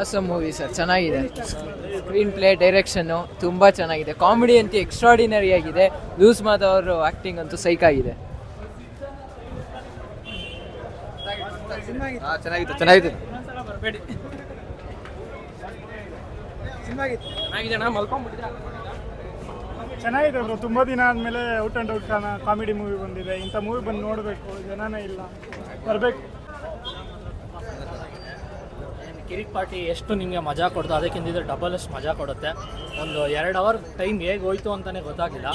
Awesome movie sir ಚೆನ್ನಾಗಿದೆ. Screenplay ಡೈರೆಕ್ಷನ್ನು ತುಂಬ ಚೆನ್ನಾಗಿದೆ. ಕಾಮಿಡಿ ಅಂತೂ ಎಕ್ಸ್ಟ್ರಾಡಿನರಿ ಆಗಿದೆ. ಲೂಸ್ ಮಾಧವ್ ಆ್ಯಕ್ಟಿಂಗ್ ಅಂತೂ ಸೈಕ್ ಆಗಿದೆ. ಚೆನ್ನಾಗಿತ್ತು. ಚೆನ್ನಾಗಿತ್ತು ಚೆನ್ನಾಗಿದೆ ಬ್ರೋ. ತುಂಬ ದಿನ ಆದಮೇಲೆ out and out comedy movie ಬಂದಿದೆ. ಇಂಥ ಮೂವಿ ಬಂದು ನೋಡಬೇಕು. ಜನನೇ ಇಲ್ಲ. ಬರಬೇಕು. ಕಿರಿಕ್ ಪಾರ್ಟಿ ಎಷ್ಟು ನಿಮಗೆ ಮಜಾ ಕೊಡ್ತು ಅದಕ್ಕಿಂತ ಡಬಲ್ ಅಷ್ಟು ಮಜಾ ಕೊಡುತ್ತೆ. ಒಂದು ಎರಡು ಅವರ್ ಟೈಮ್ ಹೇಗೆ ಹೋಯ್ತು ಅಂತಲೇ ಗೊತ್ತಾಗಿಲ್ಲ.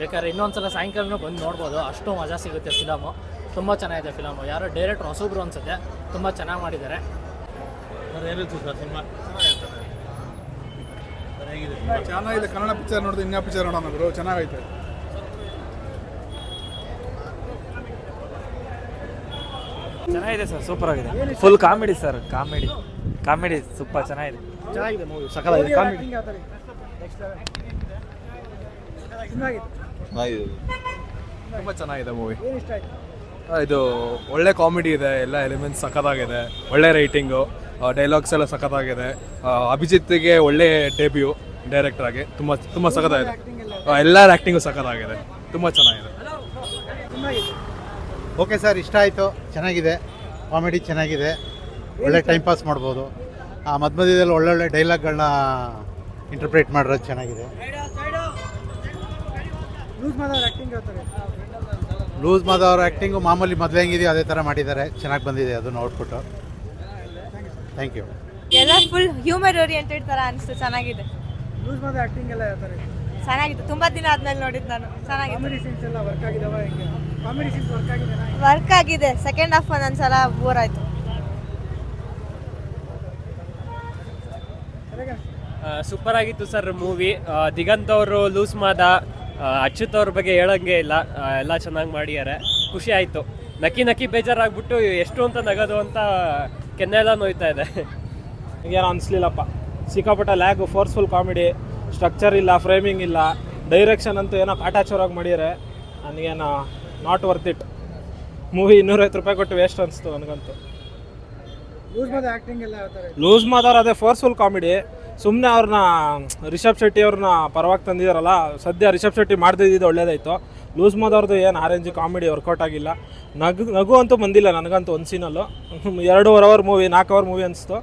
ಬೇಕಾದ್ರೆ ಇನ್ನೊಂದ್ಸಲ ಸಾಯಂಕಾಲನೂ ಬಂದು ನೋಡ್ಬೋದು. ಅಷ್ಟು ಮಜಾ ಸಿಗುತ್ತೆ ಫಿಲಮು ತುಂಬ ಚೆನ್ನಾಗಿದೆ ಫಿಲಮು ಯಾರೋ ಡೈರೆಕ್ಟ್ ಹೊಸಬ್ರು ಅನ್ಸುತ್ತೆ. ತುಂಬ ಚೆನ್ನಾಗಿ ಮಾಡಿದ್ದಾರೆ. ಚೆನ್ನಾಗಿದೆ. ಕನ್ನಡ ಪಿಕ್ಚರ್ ನೋಡಿದ್ರೆ ಇನ್ನೂ ಪಿಕ್ಚರ್ ನೋಡೋಣ ಚೆನ್ನಾಗೈತೆ. ಚೆನ್ನಾಗಿದೆ ಸರ್ ಸೂಪರ್ ಆಗಿದೆ full comedy sir comedy comedy super ಚೆನ್ನಾಗಿದೆ. ಚೆನ್ನಾಗಿದೆ ಮೂವಿ ಸಕಲಾಗಿದೆ ಕಾಮಿಡಿ ತುಂಬ ಚೆನ್ನಾಗಿದೆ ಮೂವಿ ಇದು ಒಳ್ಳೆ ಕಾಮಿಡಿ ಇದೆ ಎಲ್ಲ ಎಲಿಮೆಂಟ್ಸ್ ಸಖತ್ತಾಗಿದೆ. ಒಳ್ಳೆ ರೈಟಿಂಗು ಡೈಲಾಗ್ಸ್ ಎಲ್ಲ ಸಖತ್ತಾಗಿದೆ. ಅಭಿಜಿತ್ಗೆ ಒಳ್ಳೆ ಡೆಬ್ಯೂ ಡೈರೆಕ್ಟರ್ ಆಗಿ. ತುಂಬ ತುಂಬ ಸಖತ್ತಾಗಿದೆ. ಎಲ್ಲರ ಆ್ಯಕ್ಟಿಂಗು ಸಖತ್ತಾಗಿದೆ. ತುಂಬ ಚೆನ್ನಾಗಿದೆ. ಓಕೆ ಸರ್ ಇಷ್ಟ ಆಯಿತು. ಚೆನ್ನಾಗಿದೆ. ಕಾಮಿಡಿ ಚೆನ್ನಾಗಿದೆ. ಒಳ್ಳೆ ಟೈಮ್ ಪಾಸ್ ಮಾಡ್ಬೋದು. ಆ ಮಧ್ಯ ಮಧ್ಯದಲ್ಲಿ ಒಳ್ಳೊಳ್ಳೆ ಡೈಲಾಗ್ಗಳನ್ನ ಇಂಟರ್ಪ್ರೇಟ್ ಮಾಡಿರೋದು ಚೆನ್ನಾಗಿದೆ. ಲೂಸ್ ಮಾದ ಅವ್ರ ಆ್ಯಕ್ಟಿಂಗು ಮಾಮೂಲಿ ಮೊದಲು ಹೆಂಗಿದೆಯೋ ಅದೇ ಥರ ಮಾಡಿದ್ದಾರೆ. ಚೆನ್ನಾಗಿ ಬಂದಿದೆ ಅದನ್ನು ನೋಡ್ಬಿಟ್ಟು. ಥ್ಯಾಂಕ್ ಯು ಎಲ್ಲ ಫುಲ್ ಹ್ಯೂಮರ್ ಓರಿಯೆಂಟೆಡ್ ಥರ ಅನಿಸ್ತು ಚೆನ್ನಾಗಿದೆ. ಲೂಸ್ ಮಾದ ಆ್ಯಕ್ಟಿಂಗ್ ಎಲ್ಲ ಯಾವ ಥರ ಚೆನ್ನಾಗಿತ್ತು ತುಂಬ ದಿನ ಆದ್ಮೇಲೆ ನೋಡಿದ್ದು ನಾನು. ಚೆನ್ನಾಗಿದೆ. ಕಾಮಿಡಿ ಸೀನ್ಸ್ ಎಲ್ಲ ವರ್ಕ್ ಕಾಮಿಡಿ ಸೀನ್ಸ್ ವರ್ಕ್ ಆಗಿದೆ ವರ್ಕ್ ಆಗಿದೆ. ಸೆಕೆಂಡ್ ಹಾಫ್ ಒಂದೊಂದ್ಸಲ ಬೋರ್ ಆಯ್ತು. ಸೂಪರ್ ಆಗಿತ್ತು ಸರ್ ಮೂವಿ ದಿಗಂತ್ ಅವರು ಲೂಸ್ ಮಾದ ಅಚ್ಯುತ್ ಅವ್ರ ಬಗ್ಗೆ ಹೇಳಂಗೆ ಇಲ್ಲ. ಎಲ್ಲ ಚೆನ್ನಾಗಿ ಮಾಡಿದ್ದಾರೆ. ಖುಷಿ ಆಯಿತು. ನಕ್ಕಿ ನಕ್ಕಿ ಬೇಜಾರಾಗ್ಬಿಟ್ಟು ಎಷ್ಟು ಅಂತ ನಗದು ಅಂತ ಕೆನ್ನೆಲ್ಲ ನೋಯ್ತಾ ಇದೆ. ಏನೋ ಅನಿಸ್ಲಿಲ್ಲಪ್ಪ. ಸಿಕ್ಕಾಪಟ್ಟ ಲ್ಯಾಗು ಫೋರ್ಸ್ಫುಲ್ ಕಾಮಿಡಿ ಸ್ಟ್ರಕ್ಚರ್ ಇಲ್ಲ ಫ್ರೇಮಿಂಗ್ ಇಲ್ಲ. ಡೈರೆಕ್ಷನ್ ಅಂತೂ ಏನೋ ಕಾಟಾಚೋರಾಗಿ ಮಾಡಿದ್ದಾರೆ. ನನಗೇನೋ ನಾಟ್ ವರ್ತ್ ಇಟ್ ಮೂವಿ ಇನ್ನೂರೈವತ್ತು ರೂಪಾಯಿ ಕೊಟ್ಟು ವೇಸ್ಟ್ ಅನಿಸ್ತು ನನಗಂತೂ. ಲೂಸ್ ಮಾದವ್ರು ಅದೇ ಫೋರ್ಸ್ಫುಲ್ ಕಾಮಿಡಿ ಸುಮ್ಮನೆ ಅವ್ರನ್ನ ರಿಷಬ್ ಶೆಟ್ಟಿ ಅವ್ರನ್ನ ಪರವಾಗಿ ತಂದಿದ್ದಾರಲ್ಲ ಸದ್ಯ ರಿಷಬ್ ಶೆಟ್ಟಿ ಮಾಡ್ದಿದ್ದು ಒಳ್ಳೇದಾಯ್ತು. ಲೂಸ್ ಮಾದವ್ರದ್ದು ಏನು ಆರೆಂಜ್ ಕಾಮಿಡಿ ವರ್ಕೌಟ್ ಆಗಿಲ್ಲ. ನಗು ನಗು ಅಂತೂ ಬಂದಿಲ್ಲ ನನಗಂತೂ ಒಂದು ಸೀನಲ್ಲೂ ಎರಡೂವರೆ ಅವರ್ ಮೂವಿ ನಾಲ್ಕು ಅವರ್ ಮೂವಿ ಅನಿಸ್ತು.